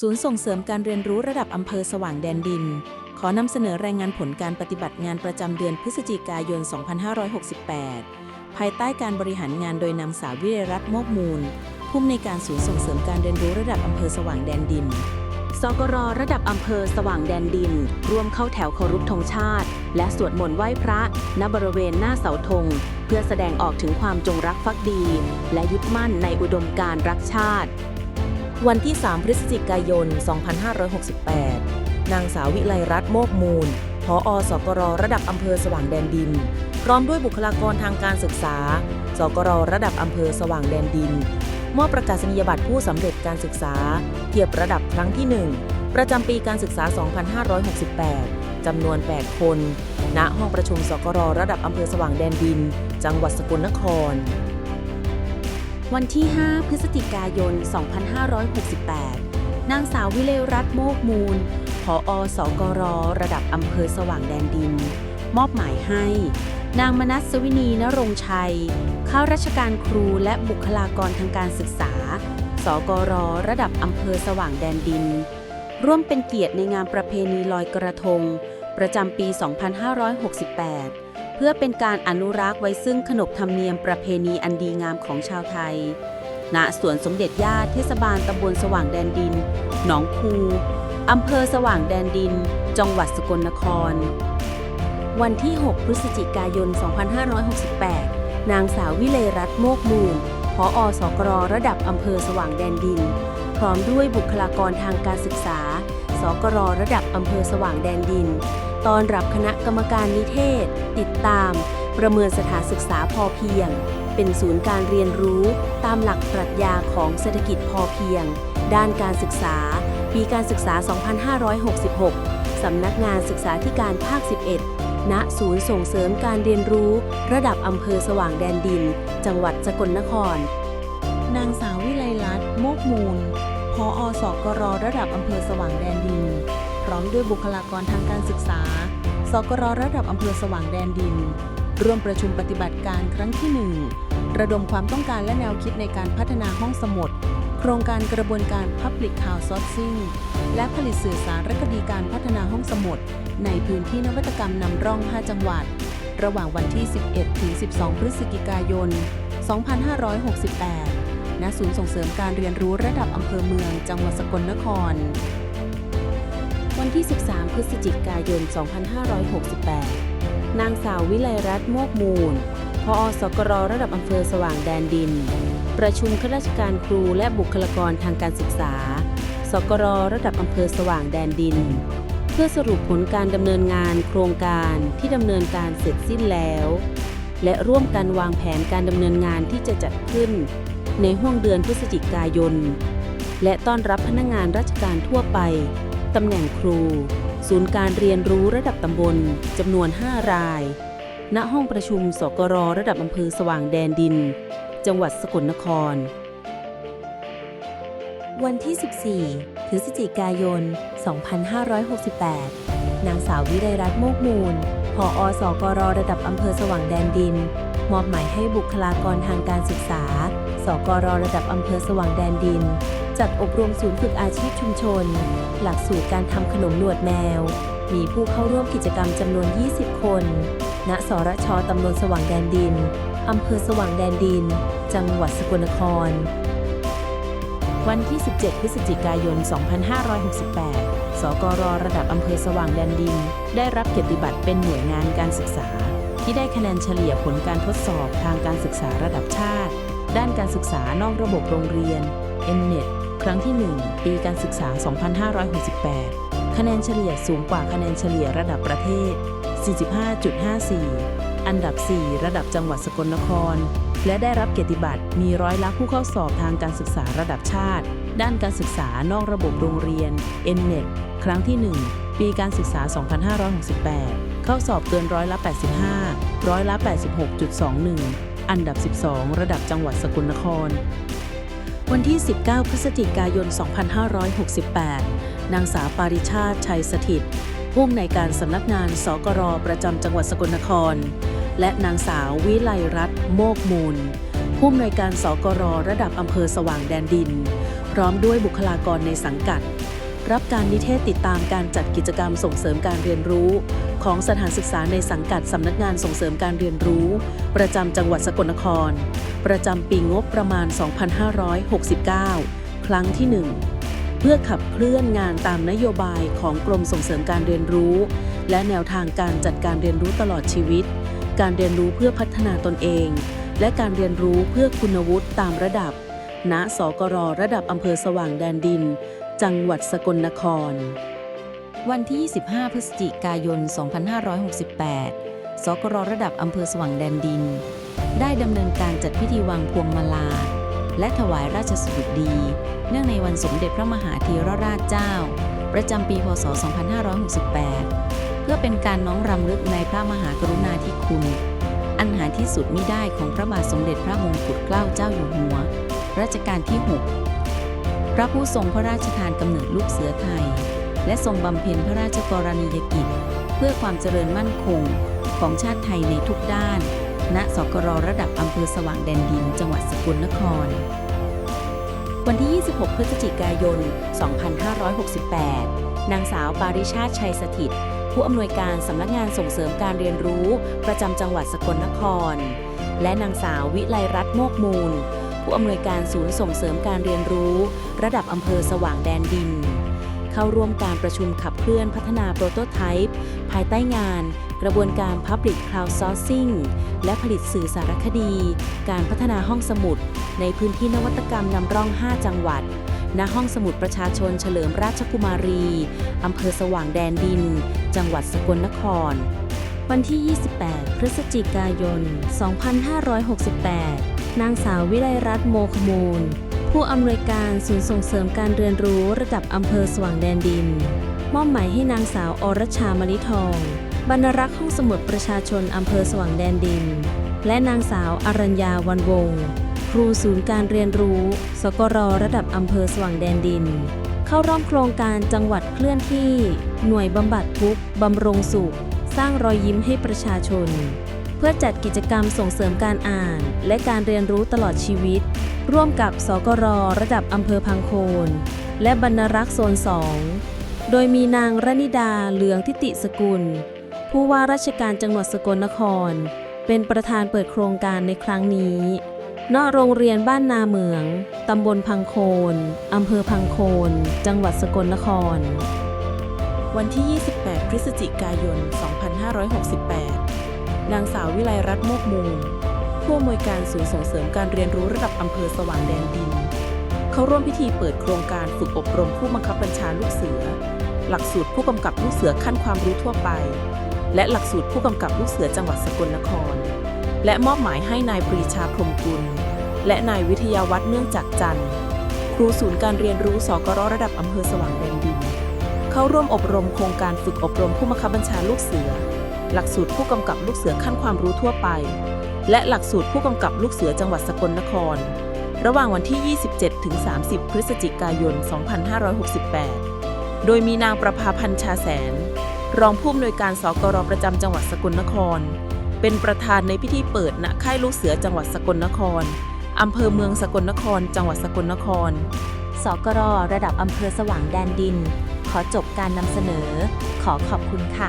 ศูนย์ส่งเสริมการเรียนรู้ระดับอำเภอสว่างแดนดิน ขอนำเสนอรายงานผลการปฏิบัติงานประจำเดือนพฤศจิกายน 2568 ภายใต้การบริหารงานโดยนางสาววิเรรัตน์โมกมูล ผู้อำนวยการศูนย์ส่งเสริมการเรียนรู้ระดับอำเภอสว่างแดนดิน สกรระดับอำเภอสว่างแดนดิน ร่วมเข้าแถวเคารพธงชาติ และสวดมนต์ไหว้พระณบริเวณหน้าเสาธง เพื่อแสดงออกถึงความจงรักภักดี และยึดมั่นในอุดมการรักชาติ วันที่ 3 พฤศจิกายน 2568 นางสาววิไลรัตน์โมกมูลผอสกรระดับอำเภอสว่างแดนดิน พร้อมด้วยบุคลากรทางการศึกษา สกรระดับอำเภอสว่างแดนดิน มอบประกาศนียบัตรผู้สำเร็จการศึกษา เทียบระดับครั้งที่ 1 ประจำปีการศึกษา 2568 จำนวน 8 คน ณ ห้องประชุมสกรระดับอำเภอสว่างแดนดิน จังหวัดสกลนคร วันที่ 5 พฤศจิกายน 2568 นางสาววิเลรัตโมกมูล ผออสกร ระดับอำเภอสว่างแดนดิน มอบหมายให้ นางมนัสวินีนรงชัย ข้าราชการครูและบุคลากรทางการศึกษา สกร ระดับอำเภอสว่างแดนดิน ร่วมเป็นเกียรติในงานประเพณีลอยกระทง ประจำปี 2568 เพื่อเป็นการอนุรักษ์ไว้ซึ่งขนบธรรมเนียมประเพณีอันดีงามของชาวไทย ณ สวนสมเด็จย่าเทศบาลตำบลสว่างแดนดิน หนองคูอำเภอสว่างแดนดิน จังหวัดสกลนคร วันที่ 6 พฤศจิกายน 2568 นางสาววิเลรัตน์โมกมูลผอสกรระดับอำเภอสว่างแดนดิน พร้อมด้วยบุคลากรทางการศึกษา สกรระดับอำเภอสว่างแดนดิน ตอนรับคณะกรรมการนิเทศ ติดตาม ประเมินสถานศึกษาพอเพียง เป็นศูนย์การเรียนรู้ตามหลักปรัชญาของเศรษฐกิจพอเพียง ด้านการศึกษา ปีการศึกษา 2566 สำนักงานศึกษาธิการภาค 11 ณ ศูนย์ส่งเสริมการเรียนรู้ ระดับอำเภอสว่างแดนดิน จังหวัดสกลนคร นางสาววิไลลัตน์โมกมูลพออสกรระดับอำเภอสว่างแดนดิน พร้อมด้วยบุคลากรทางการศึกษา สกรระดับอำเภอสว่างแดนดิน ร่วมประชุมปฏิบัติการครั้งที่ 1 ระดมความต้องการและแนวคิดในการพัฒนาห้องสมุด โครงการกระบวนการ Public Crowdsourcing และผลิตสื่อสารและคดีการพัฒนาห้องสมุด ในพื้นที่นวัตกรรมนำร่อง 5 จังหวัด ระหว่างวันที่ 11 ถึง 12 พฤศจิกายน 2568ณศูนย์ส่งเสริมการเรียนรู้ระดับอำเภอเมือง จังหวัดสกลนคร วันที่ 13 พฤศจิกายน 2568 นางสาววิไลรัตน์โมกมูล พอสกรระดับอำเภอสว่างแดนดิน ประชุมข้าราชการครูและบุคลากรทางการศึกษา สกรระดับอำเภอสว่างแดนดิน เพื่อสรุปผลการดำเนินงานโครงการที่ดำเนินการเสร็จสิ้นแล้ว และร่วมกันวางแผนการดำเนินงานที่จะจัดขึ้น ในห่วงเดือนพฤศจิกายน และต้อนรับพนักงานราชการทั่วไป ตำแหน่งครู ศูนย์การเรียนรู้ระดับตำบลจำนวน 5 ราย ณ ห้องประชุมสกรระดับอำเภอสว่างแดนดิน จังหวัดสกลนคร วันที่ 14 พฤศจิกายน 2568 นางสาววิไลรัตน์โมกมูลผอสกรระดับอำเภอสว่างแดนดิน มอบหมายให้บุคลากรทางการศึกษา สกรระดับอำเภอสว่างแดนดิน จัดอบรมศูนย์ฝึกอาชีพชุมชน หลักสูตรการทำขนมหนวดแมว มีผู้เข้าร่วมกิจกรรมจำนวน 20 คน ณ สรชตำบลสว่างแดนดิน อำเภอสว่างแดนดิน จังหวัดสกลนคร วันที่ 17 พฤศจิกายน 2568 สกรระดับอำเภอสว่างแดนดิน ได้รับเกียรติบัตรเป็นหน่วยงานการศึกษา ที่ได้คะแนนเฉลี่ยผลการทดสอบทางการศึกษาระดับชาติ ด้านการศึกษานอกระบบโรงเรียน MNET รั้งที่ 1 ปีการศึกษา 2568 คะแนนเฉลี่ยสูงกว่าคะแนนเฉลี่ยระดับประเทศ 45.54 อันดับ 4 ระดับจังหวัดสกลนคร และได้รับเกียรติบัตรมีร้อยละผู้เข้าสอบทางการศึกษาระดับชาติ ด้านการศึกษานอกระบบโรงเรียน MNET ครั้งที่ 1 ปีการศึกษา 2568 เข้าสอบเกินร้อยละ 85 ร้อยละ 86.21 อันดับ 12 ระดับจังหวัดสกลนคร วันที่ 19 พฤศจิกายน 2568 นางสาวปาริชาติชัยสถิตผู้อำนวยการสำนักงานสกรประจำจังหวัดสกลนคร และนางสาววิไลรัตน์โมกมูล ผู้อำนวยการสกรระดับอำเภอสว่างแดนดิน พร้อมด้วยบุคลากรในสังกัด รับการนิเทศติดตามการจัดกิจกรรมส่งเสริมการเรียนรู้ ของสถานศึกษาในสังกัดสำนักงานส่งเสริมการเรียนรู้ ประจำจังหวัดสกลนคร ประจำปีงบประมาณ 2569 ครั้งที่ 1 เพื่อขับเคลื่อนงานตามนโยบายของกรมส่งเสริมการเรียนรู้ และแนวทางการจัดการเรียนรู้ตลอดชีวิต การเรียนรู้เพื่อพัฒนาตนเอง และการเรียนรู้เพื่อคุณวุฒิตามระดับณสกรระดับอำเภอสว่างแดนดิน จังหวัดสกลนคร วันที่ 25 พฤศจิกายน 2568 สกรระดับอำเภอสว่างแดนดิน ได้ดำเนินการจัดพิธีวางพวงมาลา และถวายราชสดุดี เนื่องในวันสมเด็จพระมหาธีรราชเจ้า ประจำปี พศ 2568 เพื่อเป็นการน้อมรำลึกในพระมหากรุณาธิคุณ อันหาที่สุดมิได้ของพระบาทสมเด็จพระมงกุฎเกล้าเจ้าอยู่หัว รัชกาลที่ 6 พระผู้ทรงพระราชทานกำเนิดลูกเสือไทย และทรงบำเพ็ญพระราชกรณียกิจ เพื่อความเจริญมั่นคงของชาติไทยในทุกด้าน ณ สกรระดับอำเภอสว่างแดนดิน จังหวัดสกลนคร วันที่ 26 พฤศจิกายน 2568 นางสาวปาริชาติชัยสถิต ผู้อำนวยการสำนักงานส่งเสริมการเรียนรู้ ประจำจังหวัดสกลนคร และนางสาววิไลรัตน์โมกมูล ผู้อำนวยการศูนย์ส่งเสริมการเรียนรู้ ระดับอำเภอสว่างแดนดิน เข้าร่วมการประชุมขับเคลื่อนพัฒนาโปรโตไทป์ภายใต้งาน กระบวนการ Public Crowdsourcing และผลิตสื่อสารคดี การพัฒนาห้องสมุด ในพื้นที่นวัตกรรมนำร่อง 5 จังหวัดณห้องสมุดประชาชนเฉลิมราชกุมารี อำเภอสว่างแดนดิน จังหวัดสกลนคร วันที่ 28 พฤศจิกายน 2568 นางสาววิไลรัตน์โมคมูล ผู้อำนวยการศูนย์ส่งเสริมการเรียนรู้ระดับอำเภอสว่างแดนดิน มอบหมายให้นางสาวอรชามลิทอง บรรรักษ์ห้องสมุดประชาชนอำเภอสว่างแดนดิน และนางสาวอรัญญาวันวงศ์ครูศูนย์การเรียนรู้ สกรระดับอำเภอสว่างแดนดิน เข้าร่วมโครงการจังหวัดเคลื่อนที่ หน่วยบำบัดทุกข์บำรงสุข สร้างรอยยิ้มให้ประชาชน เพื่อจัดกิจกรรมส่งเสริมการอ่าน และการเรียนรู้ตลอดชีวิต ร่วมกับสกรระดับอำเภอพังโคน และบรรณรักษ์โซน2โดยมีนางรณิดาเหลืองทิติสกุล ผู้ว่าราชการจังหวัดสกลนคร เป็นประธานเปิดโครงการในครั้งนี้ณโรงเรียนบ้านนาเหมือง ตำบลพังโคนอำเภอพังโคน จังหวัดสกลนคร วันที่ 28 พฤศจิกายน 2568 นางสาววิไลรัตน์โมกมูลผู้อำนวยการศูนย์ส่งเสริมการเรียนรู้ระดับอำเภอสว่างแดนดิน เข้าร่วมพิธีเปิดโครงการฝึกอบรมผู้บังคับบัญชาลูกเสือ หลักสูตรผู้กำกับลูกเสือขั้นความรู้ทั่วไป และหลักสูตรผู้กำกับลูกเสือจังหวัดสกลนคร และมอบหมายให้นายปรีชาพรมกุล และนายวิทยาวัฒน์เนื่องจากจันทร์ครูศูนย์การเรียนรู้สกรระดับอำเภอสว่างแดนดิน เข้าร่วมอบรมโครงการฝึกอบรมผู้บังคับบัญชาลูกเสือ หลักสูตรผู้กำกับลูกเสือขั้นความรู้ทั่วไป และหลักสูตรผู้กำกับลูกเสือจังหวัดสกลนคร ระหว่างวันที่ 27 ถึง 30 พฤศจิกายน 2568 โดยมีนางประภาพันธ์ชาแสน รองผู้อำนวยการสกรประจำจังหวัดสกลนคร เป็นประธานในพิธีเปิดณค่ายลูกเสือจังหวัดสกลนครอำเภอเมืองสกลนคร จังหวัดสกลนคร สกรระดับอำเภอสว่างแดนดิน ขอจบการนำเสนอ ขอขอบคุณค่ะ